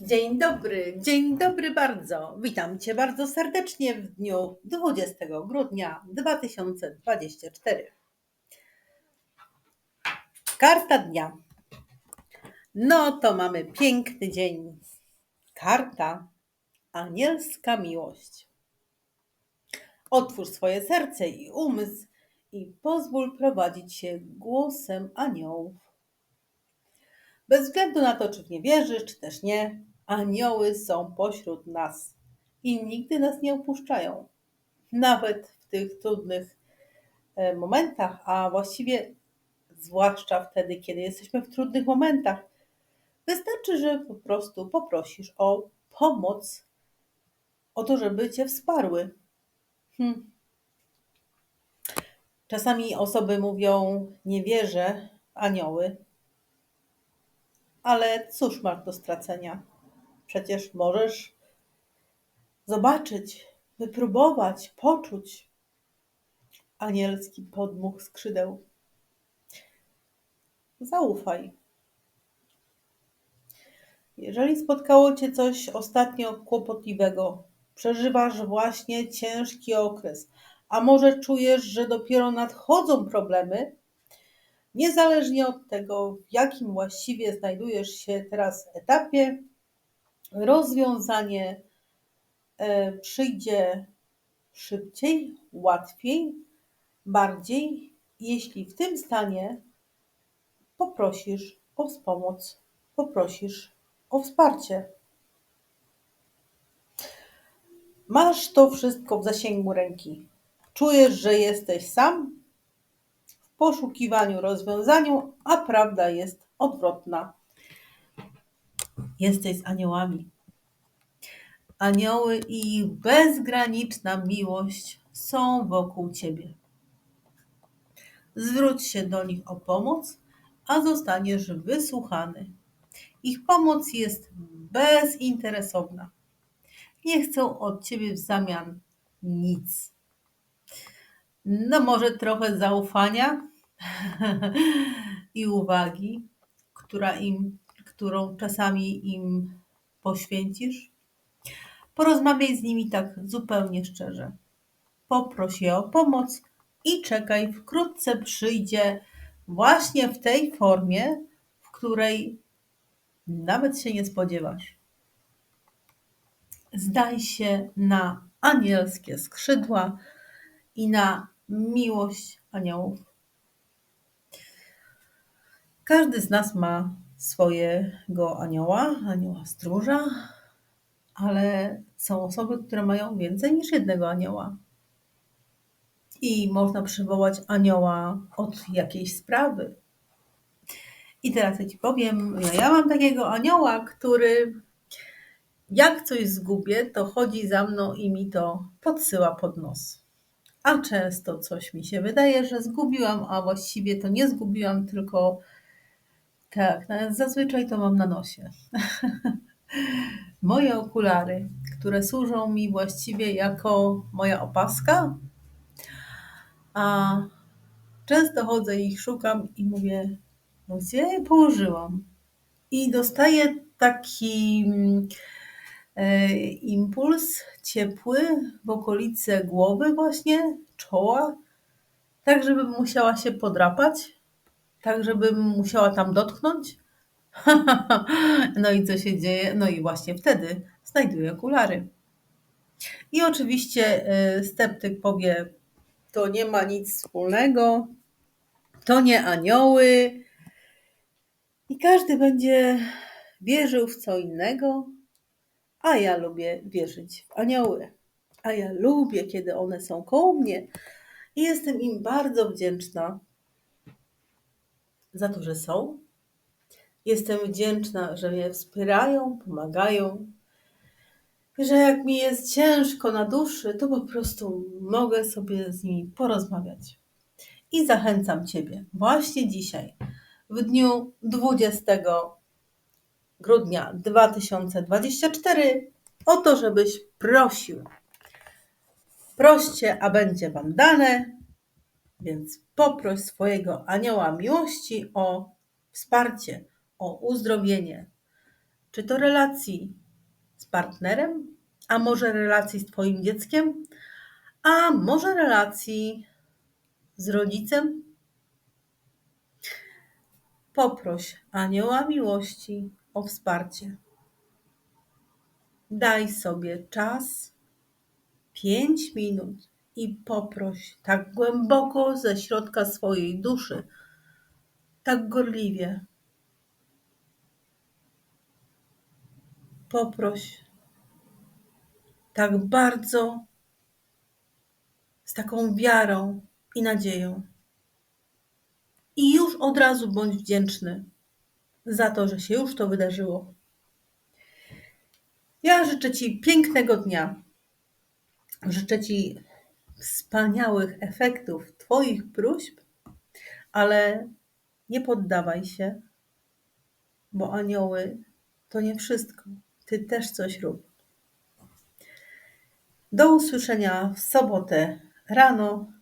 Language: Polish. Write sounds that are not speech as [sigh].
Dzień dobry, dzień dobry bardzo. Witam Cię bardzo serdecznie w dniu 20 grudnia 2024. Karta dnia. No to mamy piękny dzień. Karta Anielska miłość. Otwórz swoje serce i umysł i pozwól prowadzić się głosem aniołów. Bez względu na to, czy w nie wierzysz, czy też nie, anioły są pośród nas i nigdy nas nie opuszczają. Nawet w tych trudnych e, momentach, a właściwie zwłaszcza wtedy, kiedy jesteśmy w trudnych momentach, wystarczy, że po prostu poprosisz o pomoc, o to, żeby cię wsparły. Hmm. Czasami osoby mówią: Nie wierzę anioły, ale cóż masz do stracenia? Przecież możesz zobaczyć, wypróbować, poczuć anielski podmuch skrzydeł. Zaufaj. Jeżeli spotkało Cię coś ostatnio kłopotliwego, przeżywasz właśnie ciężki okres, a może czujesz, że dopiero nadchodzą problemy, niezależnie od tego, w jakim właściwie znajdujesz się teraz etapie, rozwiązanie e, przyjdzie szybciej, łatwiej, bardziej, jeśli w tym stanie poprosisz o pomoc, poprosisz o wsparcie. Masz to wszystko w zasięgu ręki. Czujesz, że jesteś sam poszukiwaniu rozwiązaniu, a prawda jest odwrotna. Jesteś z aniołami. Anioły i ich bezgraniczna miłość są wokół ciebie. Zwróć się do nich o pomoc, a zostaniesz wysłuchany. Ich pomoc jest bezinteresowna. Nie chcą od ciebie w zamian nic. No, może trochę zaufania [laughs] i uwagi, która im, którą czasami im poświęcisz. Porozmawiaj z nimi tak zupełnie szczerze. Poproś je o pomoc i czekaj, wkrótce przyjdzie właśnie w tej formie, w której nawet się nie spodziewasz. Zdaj się na anielskie skrzydła i na miłość aniołów. Każdy z nas ma swojego anioła, anioła stróża, ale są osoby, które mają więcej niż jednego anioła. I można przywołać anioła od jakiejś sprawy. I teraz ja Ci powiem, ja, ja mam takiego anioła, który jak coś zgubię, to chodzi za mną i mi to podsyła pod nos. A często coś mi się wydaje, że zgubiłam, a właściwie to nie zgubiłam, tylko tak, no, zazwyczaj to mam na nosie. [laughs] Moje okulary, które służą mi właściwie jako moja opaska, a często chodzę ich szukam i mówię, no gdzie je położyłam? I dostaję taki mm, impuls ciepły w okolice głowy właśnie, czoła, tak żebym musiała się podrapać, tak żebym musiała tam dotknąć. [laughs] no i co się dzieje? No i właśnie wtedy znajduję okulary. I oczywiście e, sceptyk powie, to nie ma nic wspólnego, to nie anioły. I każdy będzie wierzył w co innego, a ja lubię wierzyć w anioły. A ja lubię, kiedy one są koło mnie. I jestem im bardzo wdzięczna za to, że są. Jestem wdzięczna, że mnie wspierają, pomagają. Że jak mi jest ciężko na duszy, to po prostu mogę sobie z nimi porozmawiać. I zachęcam Ciebie właśnie dzisiaj, w dniu 20 grudnia 2024, o to, żebyś prosił. Proście, a będzie Wam dane, więc poproś swojego anioła miłości o wsparcie, o uzdrowienie. Czy to relacji z partnerem, a może relacji z Twoim dzieckiem, a może relacji z rodzicem? Poproś anioła miłości o wsparcie. Daj sobie czas, pięć minut i poproś tak głęboko ze środka swojej duszy, tak gorliwie. Poproś tak bardzo, z taką wiarą i nadzieją. I już od razu bądź wdzięczny za to, że się już to wydarzyło. Ja życzę Ci pięknego dnia. Życzę Ci wspaniałych efektów Twoich próśb, ale nie poddawaj się, bo anioły to nie wszystko. Ty też coś rób. Do usłyszenia w sobotę rano